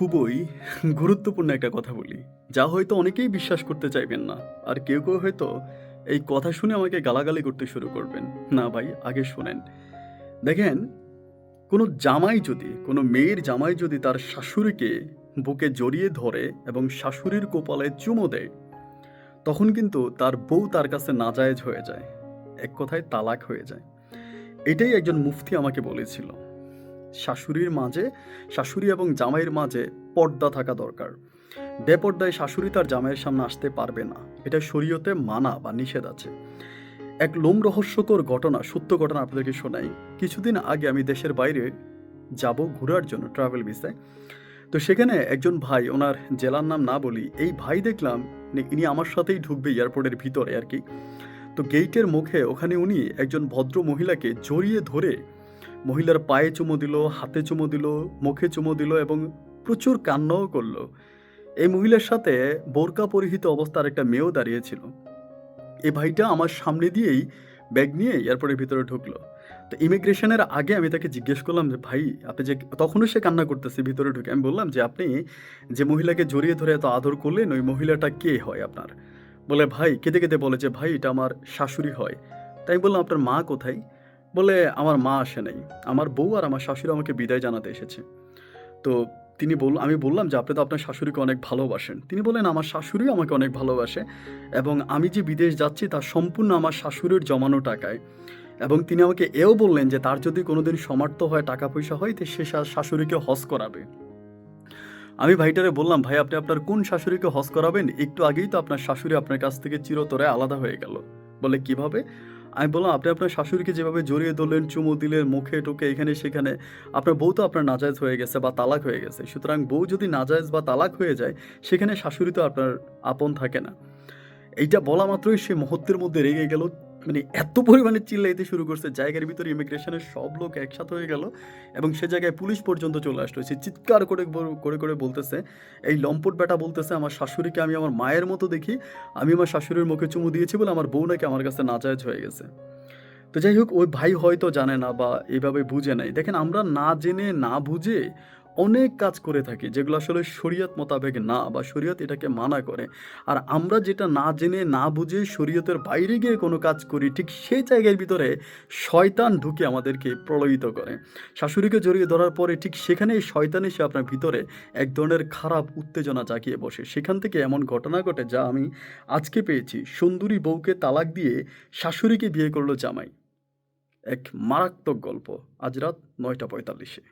খুবই গুরুত্বপূর্ণ একটা কথা বলি। যা হয়তো অনেকেই বিশ্বাস করতে চাইবেন না। আর কেউ কেউ হয়তো এই কথা শুনে আমাকে গালাগালি করতে শুরু করবেন। না ভাই, আগে শোনেন। দেখেন, কোনো জামাই যদি, কোনো মেয়ের জামাই যদি তার শাশুড়িকে বুকে জড়িয়ে ধরে এবং শাশুড়ির কোপালে চুমো দেয়, তখন কিন্তু তার বউ তার কাছে নাজায়েজ হয়ে যায়। এক কথায় তালাক হয়ে যায়। এটাই একজন মুফতি আমাকে বলেছিল। শাশুড়ির মাঝে, শাশুড়ি এবং জামাইয়ের মাঝে পর্দা থাকা দরকার। বেপর্দায় শাশুড়ি তার জামাইয়ের সামনে আসতে পারবে না। এটা শরীয়তে মানা বা নিষেধ আছে। এক লোম রহস্যকর ঘটনা, সত্য ঘটনা আপনাদেরকে শোনাই। কিছুদিন আগে আমি দেশের বাইরে যাব ঘোরার জন্য ট্রাভেল ভিসায় তো সেখানে একজন ভাই, ওনার জেলার নাম না বলি, এই ভাই দেখলাম ইনি আমার সাথেই ঢুকবে এয়ারপোর্টের ভিতরে আর কি। তো গেইটের মুখে ওখানে উনি একজন ভদ্র মহিলাকে জড়িয়ে ধরে মহিলার পায়ে চুমো দিল, হাতে চুমো দিল, মুখে চুমো দিল এবং প্রচুর কান্নাও করল। এই মহিলার সাথে বোরকা পরিহিত অবস্থার একটা মেয়েও দাঁড়িয়েছিল। এই ভাইটা আমার সামনে দিয়েই ব্যাগ নিয়ে এয়ারপোর্টের ভিতরে ঢুকলো। তো ইমিগ্রেশনের আগে আমি তাকে জিজ্ঞেস করলাম যে, ভাই, আপনি যে তখনও সে কান্না করতেছে, ভিতরে ঢুকে। আমি বললাম যে, আপনি যে মহিলাকে জড়িয়ে ধরে এত আদর করলেন, ওই মহিলাটা কে হয় আপনার? বলে, ভাই, কেঁদে কেঁদে বলে যে, ভাই, এটা আমার শাশুড়ি হয়। তাই বললাম, আপনার মা কোথায়? বলে আমার মা আসে নাই। আমার বউ আর আমার শাশুড়ি আমাকে বিদায় জানাতে এসেছে। তো তিনি বল, আমি বললাম যে, আপনি তো আপনার শাশুড়িকে অনেক ভালোবাসেন। তিনি বলেন আমার শাশুড়ি আমাকে অনেক ভালোবাসে এবং আমি যে বিদেশ যাচ্ছি তা সম্পূর্ণ আমার শাশুড়ির জমানো টাকায়। এবং তিনি আমাকে এও বললেন যে, তার যদি কোনোদিন সমর্থ হয় টাকা পয়সা হয়, তো সে শাশুড়িকে হজ করাবে। আমি ভাইটারে বললাম, ভাই, আপনি আপনার কোন শাশুড়িকে হজ করাবেন? একটু আগেই তো আপনার শাশুড়ি আপনার কাছ থেকে চিরতরে আলাদা হয়ে গেল। বলে, কীভাবে? আমি বললাম, আপনি আপনার শাশুড়িকে যেভাবে জড়িয়ে ধরলেন, চুমু দিলেন, মুখে টুকে এখানে সেখানে, আপনার বউ তো আপনার নাজায়জ হয়ে গেছে বা তালাক হয়ে গেছে। সুতরাং বউ যদি নাজায়জ বা তালাক হয়ে যায়, সেখানে শাশুড়ি তো আপনার আপন থাকে না। এইটা বলা মাত্রই সে মুহূর্তের মধ্যে রেগে গেল। মানে এত পরিমাণে চিল্লাইতে শুরু করছে, জায়গার ভিতরে ইমিগ্রেশনের সব লোক একসাথে হয়ে গেল এবং সে জায়গায় পুলিশ পর্যন্ত চলে আসলো। সে চিৎকার করে করে করে বলতেছে, এই লম্পট বেটা বলতেছে, আমার শাশুড়িকে আমি আমার মায়ের মতো দেখি, আমি আমার শাশুড়ির মুখে চুমু দিয়েছি বলে আমার বউ নাকি আমার কাছে নাজায়জ হয়ে গেছে। তো যাই হোক, ওই ভাই হয়তো জানে না বা এইভাবে বুঝে নাই। দেখেন, আমরা না জেনে, না বুঝে অনেক কাজ করে থাকি, যেগুলো আসলে শরীয়ত মোতাবেক না বা শরীয়ত এটাকে মানা করে। আর আমরা যেটা না জেনে, না বুঝে শরীয়তের বাইরে গিয়ে কোনো কাজ করি, ঠিক সেই জায়গার ভিতরে শয়তান ঢুকে আমাদেরকে প্রলোভিত করে। শাশুড়িকে জড়িয়ে ধরার পরে ঠিক সেখানে শয়তান এসে আপনার ভিতরে এক ধরনের খারাপ উত্তেজনা জাগিয়ে বসে। সেখান থেকে এমন ঘটনা ঘটে যা আমি আজকে পেয়েছি। সুন্দরী বউকে তালাক দিয়ে শাশুড়িকে বিয়ে করল জামাই। এক মারাত্মক গল্প। আজ রাত নয়টা পঁয়তাল্লিশে।